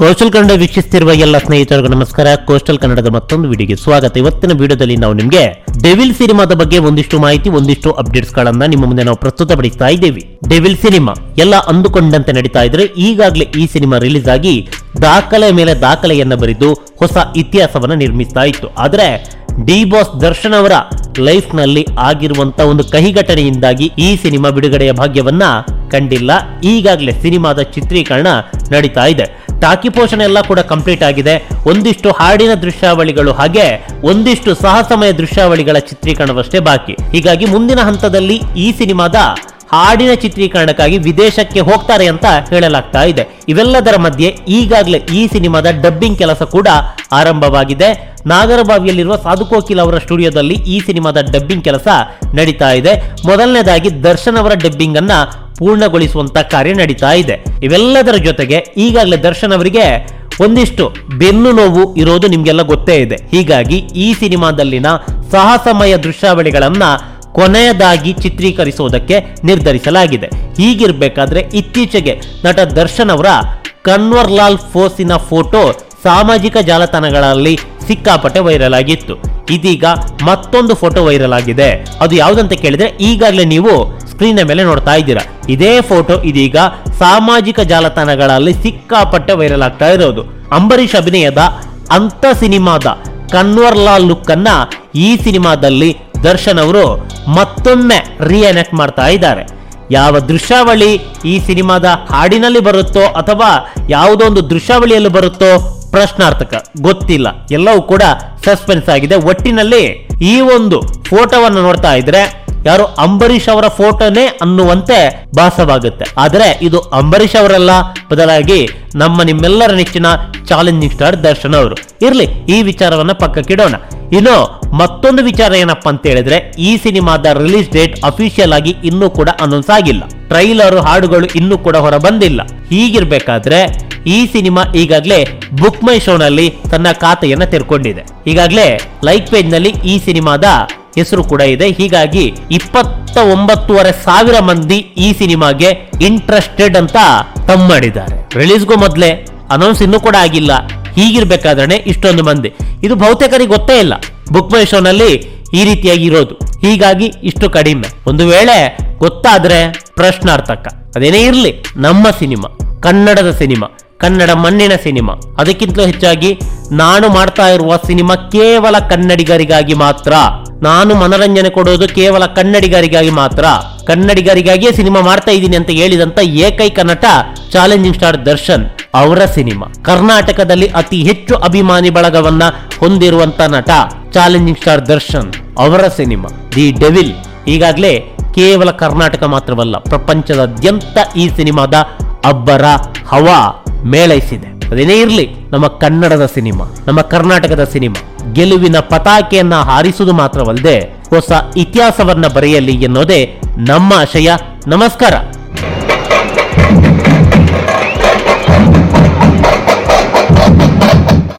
Coastal Kannada ವೀಕ್ಷಿಸುತ್ತಿರುವ ಎಲ್ಲ ಸ್ನೇಹಿತರಿಗೂ ನಮಸ್ಕಾರ. ಕೋಸ್ಟಲ್ ಕನ್ನಡದ ಮತ್ತೊಂದು ವಿಡಿಯೋಗೆ ಸ್ವಾಗತ. ಇವತ್ತಿನ ವಿಡಿಯೋದಲ್ಲಿ ನಾವು ನಿಮಗೆ ಡೆವಿಲ್ ಸಿನಿಮಾದ ಬಗ್ಗೆ ಒಂದಿಷ್ಟು ಮಾಹಿತಿ, ಒಂದಿಷ್ಟು ಅಪ್ಡೇಟ್ಸ್ ಗಳನ್ನ ನಿಮ್ಮ ಮುಂದೆ ನಾವು ಪ್ರಸ್ತುತಪಡಿಸ್ತಾ ಇದ್ದೇವೆ. ಡೆವಿಲ್ ಸಿನಿಮಾ ಎಲ್ಲ ಅಂದುಕೊಂಡಂತೆ ನಡೀತಾ ಇದ್ರೆ ಈಗಾಗಲೇ ಈ ಸಿನಿಮಾ ರಿಲೀಸ್ ಆಗಿ ದಾಖಲೆ ಮೇಲೆ ದಾಖಲೆಯನ್ನ ಬರೆದು ಹೊಸ ಇತಿಹಾಸವನ್ನ ನಿರ್ಮಿಸ್ತಾ ಇತ್ತು. ಆದ್ರೆ ಡಿ ಬಾಸ್ ದರ್ಶನ್ ಅವರ ಲೈಫ್ನಲ್ಲಿ ಆಗಿರುವಂತ ಒಂದು ಕಹಿ ಘಟನೆಯಿಂದಾಗಿ ಈ ಸಿನಿಮಾ ಬಿಡುಗಡೆಯ ಭಾಗ್ಯವನ್ನ ಕಂಡಿಲ್ಲ. ಈಗಾಗಲೇ ಸಿನಿಮಾದ ಚಿತ್ರೀಕರಣ ನಡೀತಾ ಇದೆ. ಟಾಕಿ ಪೋಷಣೆ ಎಲ್ಲ ಕೂಡ ಕಂಪ್ಲೀಟ್ ಆಗಿದೆ. ಒಂದಿಷ್ಟು ಹಾಡಿನ ದೃಶ್ಯಾವಳಿಗಳು ಹಾಗೆ ಒಂದಿಷ್ಟು ಸಾಹಸಮಯ ದೃಶ್ಯಾವಳಿಗಳ ಚಿತ್ರೀಕರಣವಷ್ಟೇ ಬಾಕಿ. ಹೀಗಾಗಿ ಮುಂದಿನ ಹಂತದಲ್ಲಿ ಈ ಸಿನಿಮಾದ ಹಾಡಿನ ಚಿತ್ರೀಕರಣಕ್ಕಾಗಿ ವಿದೇಶಕ್ಕೆ ಹೋಗ್ತಾರೆ ಅಂತ ಹೇಳಲಾಗ್ತಾ ಇದೆ. ಇವೆಲ್ಲದರ ಮಧ್ಯೆ ಈಗಾಗಲೇ ಈ ಸಿನಿಮಾದ ಡಬ್ಬಿಂಗ್ ಕೆಲಸ ಕೂಡ ಆರಂಭವಾಗಿದೆ. ನಾಗರಬಾವಿಯಲ್ಲಿರುವ ಸಾಧುಕೋಕಿಲ್ ಅವರ ಸ್ಟುಡಿಯೋದಲ್ಲಿ ಈ ಸಿನಿಮಾದ ಡಬ್ಬಿಂಗ್ ಕೆಲಸ ನಡೀತಾ ಇದೆ. ಮೊದಲನೇದಾಗಿ ದರ್ಶನ್ ಅವರ ಡಬ್ಬಿಂಗ್ ಅನ್ನ ಪೂರ್ಣಗೊಳಿಸುವಂತ ಕಾರ್ಯ ನಡೀತಾ ಇದೆ. ಇವೆಲ್ಲದರ ಜೊತೆಗೆ ಈಗಾಗಲೇ ದರ್ಶನ್ ಅವರಿಗೆ ಒಂದಿಷ್ಟು ಬೆನ್ನು ನೋವು ಇರೋದು ನಿಮ್ಗೆಲ್ಲ ಗೊತ್ತೇ ಇದೆ. ಹೀಗಾಗಿ ಈ ಸಿನಿಮಾದಲ್ಲಿನ ಸಾಹಸಮಯ ದೃಶ್ಯಾವಳಿಗಳನ್ನ ಕೊನೆಯದಾಗಿ ಚಿತ್ರೀಕರಿಸುವುದಕ್ಕೆ ನಿರ್ಧರಿಸಲಾಗಿದೆ. ಹೀಗಿರ್ಬೇಕಾದ್ರೆ ಇತ್ತೀಚೆಗೆ ನಟ ದರ್ಶನ್ ಅವರ ಕನ್ವರ್ ಲಾಲ್ ಫೋಸಿನ ಫೋಟೋ ಸಾಮಾಜಿಕ ಜಾಲತಾಣಗಳಲ್ಲಿ ಸಿಕ್ಕಾಪಟ್ಟೆ ವೈರಲ್ ಆಗಿತ್ತು. ಇದೀಗ ಮತ್ತೊಂದು ಫೋಟೋ ವೈರಲ್ ಆಗಿದೆ. ಅದು ಯಾವುದಂತ ಕೇಳಿದ್ರೆ ಈಗಾಗಲೇ ನೀವು ಸ್ಕ್ರೀನ್ ಮೇಲೆ ನೋಡ್ತಾ ಇದ್ದೀರಾ. ಇದೇ ಫೋಟೋ ಇದೀಗ ಸಾಮಾಜಿಕ ಜಾಲತಾಣಗಳಲ್ಲಿ ಸಿಕ್ಕಾಪಟ್ಟೆ ವೈರಲ್ ಆಗ್ತಾ ಇರೋದು. ಅಂಬರೀಷ್ ಅಭಿನಯದ ಅಂತ ಸಿನಿಮಾದ ಕನ್ವರ್ಲಾಲ್ ಲುಕ್ ಅನ್ನ ಈ ಸಿನಿಮಾದಲ್ಲಿ ದರ್ಶನ್ ಅವರು ಮತ್ತೊಮ್ಮೆ ರಿಎನೆಕ್ಟ್ ಮಾಡ್ತಾ ಇದ್ದಾರೆ. ಯಾವ ದೃಶ್ಯಾವಳಿ ಈ ಸಿನಿಮಾದ ಹಾಡಿನಲ್ಲಿ ಬರುತ್ತೋ ಅಥವಾ ಯಾವುದೋ ಒಂದು ದೃಶ್ಯಾವಳಿಯಲ್ಲಿ ಬರುತ್ತೋ ಪ್ರಶ್ನಾರ್ಥಕ ಗೊತ್ತಿಲ್ಲ. ಎಲ್ಲವೂ ಕೂಡ ಸಸ್ಪೆನ್ಸ್ ಆಗಿದೆ. ಒಟ್ಟಿನಲ್ಲಿ ಈ ಒಂದು ಫೋಟೋವನ್ನು ನೋಡ್ತಾ ಇದ್ರೆ ಯಾರು ಅಂಬರೀಷ್ ಅವರ ಫೋಟೋನೇ ಅನ್ನುವಂತೆ ಭಾಸವಾಗುತ್ತೆ. ಆದರೆ ಇದು ಅಂಬರೀಷ್ ಅವರಲ್ಲ. ಬದಲಾಗಿ ನಮ್ಮ ನಿಮ್ಮೆಲ್ಲರ ನೆಚ್ಚಿನ ಚಾಲೆಂಜಿಂಗ್ ಸ್ಟಾರ್ ದರ್ಶನ್ ಅವರು. ಇರ್ಲಿ, ಈ ವಿಚಾರವನ್ನ ಪಕ್ಕಕ್ಕಿಡೋಣ ಇನ್ನು ಮತ್ತೊಂದು ವಿಚಾರ ಏನಪ್ಪ ಅಂತ ಹೇಳಿದ್ರೆ, ಈ ಸಿನಿಮಾದ ರಿಲೀಸ್ ಡೇಟ್ ಅಫಿಷಿಯಲ್ ಆಗಿ ಇನ್ನೂ ಕೂಡ ಅನೌನ್ಸ್ ಆಗಿಲ್ಲ. ಟ್ರೈಲರ್ ಹಾಡುಗಳು ಇನ್ನೂ ಕೂಡ ಹೊರ ಬಂದಿಲ್ಲ. ಹೀಗಿರ್ಬೇಕಾದ್ರೆ ಈ ಸಿನಿಮಾ ಈಗಾಗಲೇ ಬುಕ್ ಮೈ ಶೋನಲ್ಲಿ ತನ್ನ ಖಾತೆಯನ್ನ ತೆರ್ಕೊಂಡಿದೆ. ಈಗಾಗಲೇ ಲೈಕ್ ಪೇಜ್ನಲ್ಲಿ ಈ ಸಿನಿಮಾದ ಹೆಸರು ಕೂಡ ಇದೆ. ಹೀಗಾಗಿ ಇಪ್ಪತ್ತ ಒಂಬತ್ತುವರೆ ಸಾವಿರ ಮಂದಿ ಈ ಸಿನಿಮಾಗೆ ಇಂಟ್ರೆಸ್ಟೆಡ್ ಅಂತ ತಮ್ ಮಾಡಿದ್ದಾರೆ. ರಿಲೀಸ್ಗೂ ಮೊದಲೇ ಅನೌನ್ಸ್ ಇನ್ನೂ ಕೂಡ ಆಗಿಲ್ಲ. ಹೀಗಿರ್ಬೇಕಾದ್ರೆ ಇಷ್ಟೊಂದು ಮಂದಿ. ಇದು ಬಹುತೇಕರಿಗೆ ಗೊತ್ತೇ ಇಲ್ಲ. ಬುಕ್ ಮೈ ಶೋನಲ್ಲಿ ಈ ರೀತಿಯಾಗಿ ಇರೋದು. ಹೀಗಾಗಿ ಇಷ್ಟು ಕಡಿಮೆ. ಒಂದು ವೇಳೆ ಗೊತ್ತಾದ್ರೆ ಪ್ರಶ್ನಾರ್ಥಕ. ಅದೇನೇ ಇರಲಿ, ನಮ್ಮ ಸಿನಿಮಾ. ಕನ್ನಡದ ಸಿನಿಮಾ. ಕನ್ನಡ ಮಣ್ಣಿನ ಸಿನಿಮಾ. ಅದಕ್ಕಿಂತಲೂ ಹೆಚ್ಚಾಗಿ ನಾನು ಮಾಡ್ತಾ ಇರುವ ಸಿನಿಮಾ ಕೇವಲ ಕನ್ನಡಿಗರಿಗಾಗಿ ಮಾತ್ರ. ನಾನು ಮನರಂಜನೆ ಕೊಡೋದು ಕೇವಲ ಕನ್ನಡಿಗರಿಗಾಗಿ ಮಾತ್ರ. ಕನ್ನಡಿಗರಿಗಾಗಿಯೇ ಸಿನಿಮಾ ಮಾಡ್ತಾ ಇದ್ದೀನಿ ಅಂತ ಹೇಳಿದಂತ ಏಕೈಕ ನಟ ಚಾಲೆಂಜಿಂಗ್ ಸ್ಟಾರ್ ದರ್ಶನ್ ಅವರ ಸಿನಿಮಾ. ಕರ್ನಾಟಕದಲ್ಲಿ ಅತಿ ಹೆಚ್ಚು ಅಭಿಮಾನಿ ಬಳಗವನ್ನ ಹೊಂದಿರುವಂತ ನಟ ಚಾಲೆಂಜಿಂಗ್ ಸ್ಟಾರ್ ದರ್ಶನ್ ಅವರ ಸಿನಿಮಾ ದಿ ಡೆವಿಲ್. ಈಗಾಗಲೇ ಕೇವಲ ಕರ್ನಾಟಕ ಮಾತ್ರವಲ್ಲ, ಪ್ರಪಂಚದಾದ್ಯಂತ ಈ ಸಿನಿಮಾದ ಅಬ್ಬರ ಹವಾ ಮೇಳೈಸಿದೆ ಅದೇನೇ ಇರಲಿ, ನಮ್ಮ ಕನ್ನಡದ ಸಿನಿಮಾ, ನಮ್ಮ ಕರ್ನಾಟಕದ ಸಿನಿಮಾ, ಗೆಲುವಿನ ಪತಾಕೆಯನ್ನ ಹಾರಿಸುವುದು ಮಾತ್ರವಲ್ಲದೆ ಹೊಸ ಇತಿಹಾಸವನ್ನ ಬರೆಯಲಿ ಎನ್ನೋದೇ ನಮ್ಮ ಆಶಯ. ನಮಸ್ಕಾರ.